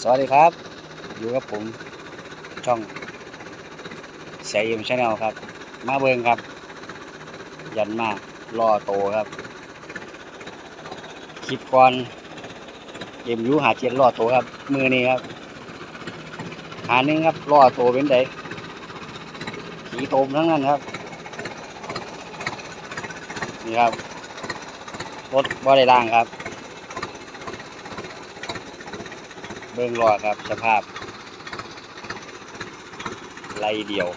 สวัสดีครับ อยู่กับผม ช่องเสียเอ็มชาแนลครับ มาเบิงครับ ยันมาล่อโตครับคลิปก่อนเอ็มยูหาเจ็ดล่อโตครับ มือนี้ครับ หาหนึ่งครับล่อโตเป็นไดขีโตมทั้งนั้นครับ นี่ครับรถบ่ได้ล่างครับ เบื้องรอครับ สภาพไรเดียว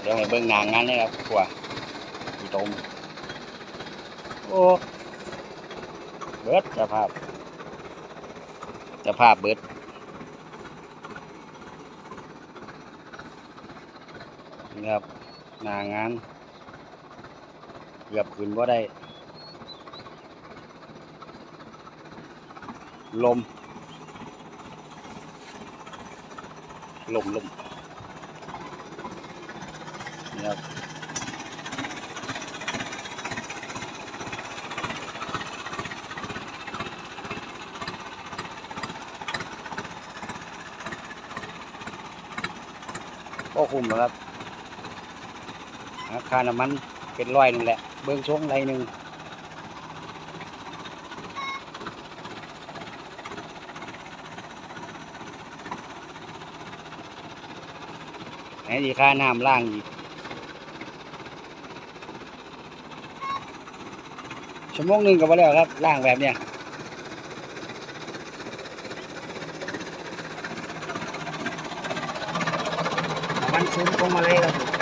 เดี๋ยวให้เบื้องนางงานนี่ครับกว่ากี่ตมโอ้เบิดสภาพ สภาพเบิดนี่ครับนางงาน เกือบขึ้นว่าได้ ลม ลมลมนี่ครับก็คุมแล้วครับราคาน้ำมัน เป็นร้อยนึงแหละ เบื้องชงไรหนึ่งไหนดีค่าน้ำล่างอีก ชั่วโมงหนึ่งก็พอแล้วครับ ล่างแบบเนี้ยมันซึมลงมาเลยครับ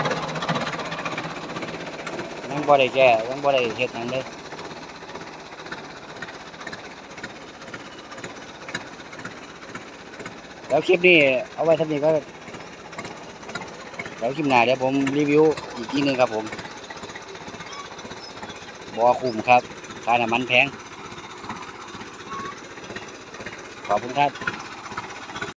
ยังบ่ได้แก้ยังบ่ได้เฮ็ดหยังเลยแล้วคลิปนี้เอาไว้ท่านี้ก็เดี๋ยวคลิปหน้าเดี๋ยวผมรีวิวอีกทีหนึงครับผมบอคุ้มครับค่าน้ำมันแพงขอบคุณครับ